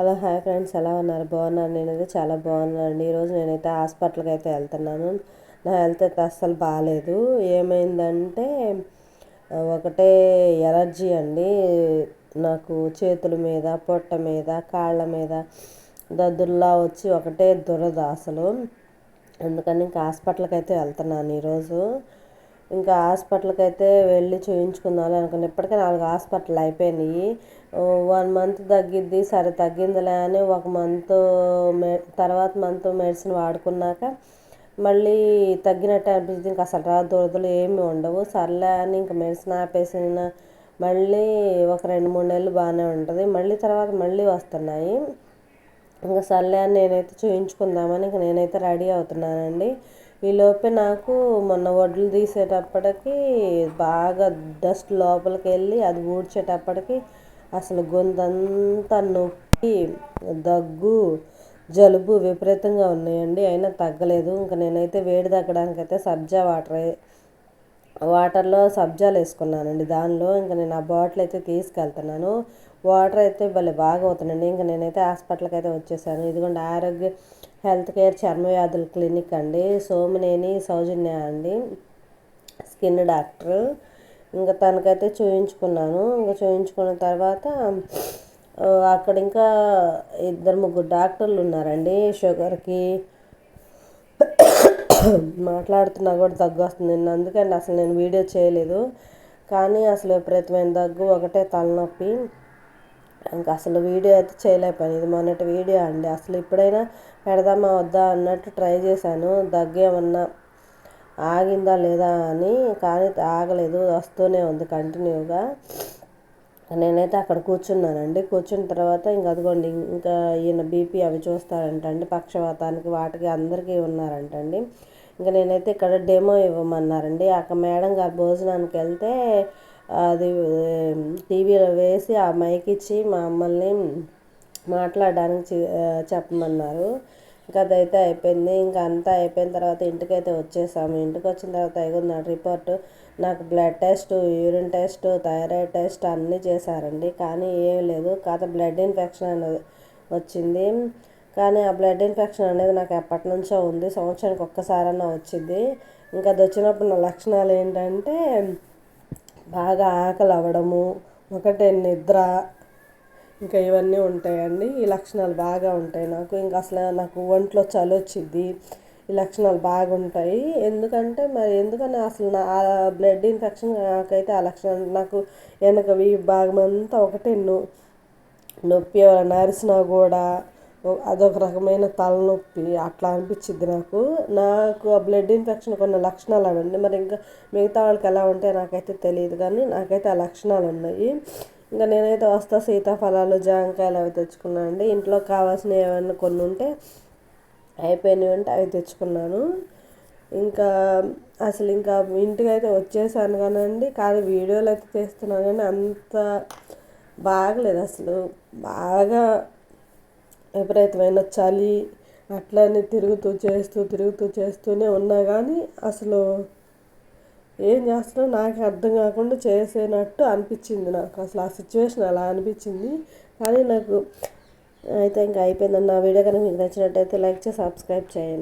Hello hi friends ఎలా ఉన్నారు? బాగున్నారు? నేనైతే చాలా బాగున్నానండి. ఈరోజు నేనైతే హాస్పిటల్కి అయితే వెళ్తున్నాను. నా హెల్త్ అయితే అస్సలు బాగాలేదు. ఏమైందంటే ఒకటే ఎలర్జీ అండి. నాకు చేతుల మీద పొట్ట మీద కాళ్ళ మీద దద్దుల్లా వచ్చి ఒకటే దురద అసలు. అందుకని ఇంకా హాస్పిటల్కి అయితే వెళ్తున్నాను ఈరోజు ఇంకా హాస్పిటల్కి అయితే వెళ్ళి చూయించుకుందాం అనుకున్నాను ఇప్పటికే నాలుగు హాస్పిటల్ అయిపోయినాయి. వన్ మంత్ తగ్గిద్ది సరే తగ్గిందిలే అని ఒక మంత్ మె తర్వాత మంత్ మెడిసిన్ వాడుకున్నాక మళ్ళీ తగ్గినట్టు అనిపించింది ఇంకా అసలు రా దురదలు ఏమి ఉండవు. సర్లే అని ఇంకా మెడిసిన్ ఆపేసిన మళ్ళీ ఒక రెండు మూడు నెలలు బాగానే ఉంటుంది. మళ్ళీ తర్వాత మళ్ళీ వస్తున్నాయి. ఇంకా సర్లే అని నేనైతే చూయించుకుందామని ఇంక నేనైతే రెడీ అవుతున్నానండి. ఈలోపే నాకు మొన్న వడ్లు తీసేటప్పటికి బాగా డస్ట్ లోపలికి వెళ్ళి అది ఊడ్చేటప్పటికి అసలు గొంతంతా నొప్పి దగ్గు జలుబు విపరీతంగా ఉన్నాయండి. అయినా తగ్గలేదు. ఇంకా నేనైతే వేడి తగ్గడానికి అయితే సబ్జా వాటర్ వాటర్లో సబ్జాలు వేసుకున్నానండి దానిలో. ఇంకా నేను ఆ బాటిల్ అయితే తీసుకెళ్తున్నాను. వాటర్ అయితే భలే బాగా అవుతుందండి ఇంకా నేనైతే హాస్పిటల్కి అయితే వచ్చేసాను. ఇదిగోండి ఆరోగ్య హెల్త్ కేర్ చర్మ వ్యాధుల క్లినిక్ అండి. సోమినేని సౌజన్య అండి. Skin doctor. ఇంకా తనకైతే చూయించుకున్నాను. ఇంకా చూయించుకున్న తర్వాత అక్కడ ఇంకా ఇద్దరు ముగ్గురు డాక్టర్లు ఉన్నారండి. షుగర్కి మాట్లాడుతున్నా కూడా దగ్గు వస్తుంది. అందుకని అసలు నేను వీడియో చేయలేదు. కానీ అసలు విపరీతమైన దగ్గు ఒకటే తలనొప్పి. ఇంకా అసలు వీడియో అయితే చేయలేకపోయాను. ఇది మొన్నటి వీడియో అండి. అసలు ఇప్పుడైనా పెడదామా వద్దా అన్నట్టు ట్రై చేశాను. దగ్గేమన్నా ఆగిందా లేదా అని కానీ ఆగలేదు. వస్తూనే ఉంది కంటిన్యూగా. నేనైతే అక్కడ కూర్చున్నానండి. కూర్చున్న తర్వాత ఇంక అదిగోండి ఇంకా ఈయన బీపీ అవి చూస్తారంటండి పక్షవాతానికి వాటికి అందరికీ ఉన్నారంటండి. ఇంకా నేనైతే ఇక్కడ డెమో ఇవ్వమన్నారండి. అక్కడ మేడం గారు భోజనానికి వెళ్తే అది టీవీలో వేసి ఆ మైక్ ఇచ్చి మమ్మల్ని మాట్లాడడానికి చెప్పమన్నారు. ఇంకా అదైతే అయిపోయింది. ఇంకా అంతా అయిపోయిన తర్వాత ఇంటికైతే వచ్చేసాము. ఇంటికి వచ్చిన తర్వాత అయిపోయింది నా రిపోర్ట్. నాకు blood test urine test thyroid test అన్నీ చేశారండి. కానీ ఏం లేదు. కాదు బ్లడ్ ఇన్ఫెక్షన్ అనేది వచ్చింది. కానీ ఆ బ్లడ్ ఇన్ఫెక్షన్ అనేది నాకు ఎప్పటి నుంచో ఉంది. సంవత్సరానికి ఒక్కసారన్నా వచ్చింది. ఇంకా అది వచ్చినప్పుడు నా లక్షణాలు ఏంటంటే బాగా ఆకలి అవ్వడము ఒకటే నిద్ర ఇంకా ఇవన్నీ ఉంటాయండి. ఈ లక్షణాలు బాగా ఉంటాయి నాకు. ఇంకా అసలు నాకు ఒంట్లో చలి వచ్చింది. ఈ లక్షణాలు బాగుంటాయి. ఎందుకంటే మరి ఎందుకని అసలు నా బ్లడ్ ఇన్ఫెక్షన్ నాకైతే ఆ లక్షణాలు నాకు వెనక భాగం అంతా ఒకటే నొప్పి ఎవరైనా అరిసినా కూడా అదొక రకమైన తలనొప్పి. అట్లా అనిపించింది నాకు. నాకు ఆ బ్లడ్ ఇన్ఫెక్షన్ కొన్ని లక్షణాలు అవండి. మరి ఇంకా మిగతా వాళ్ళకి ఎలా ఉంటే నాకైతే తెలియదు కానీ నాకైతే ఆ లక్షణాలు ఉన్నాయి. ఇంకా నేనైతే వస్తా సీతాఫలాలు జాంకాయలు అవి తెచ్చుకున్నాను అండి. ఇంట్లో కావాల్సినవి ఏమైనా కొన్ని ఉంటే అయిపోయినవి ఉంటే అవి తెచ్చుకున్నాను. ఇంకా అసలు ఇంకా ఇంటికి అయితే వచ్చేసాను కానండి. కానీ వీడియోలు అయితే తీస్తున్నాను కానీ అంత బాగలేదు అసలు. బాగా విపరీతమైన చలి అట్లనే తిరుగుతూ చేస్తూ తిరుగుతూ చేస్తూనే ఉన్నా కానీ అసలు ఏం చేస్తున్నా నాకు అర్థం కాకుండా చేసేనట్టు అనిపించింది నాకు. అసలు ఆ సిచ్యువేషన్ అలా అనిపించింది. కానీ నాకు అయితే ఇంకా అయిపోయిందండి నా వీడియో కనుక మీకు నచ్చినట్టయితే లైక్ చేసి సబ్స్క్రైబ్ చేయండి.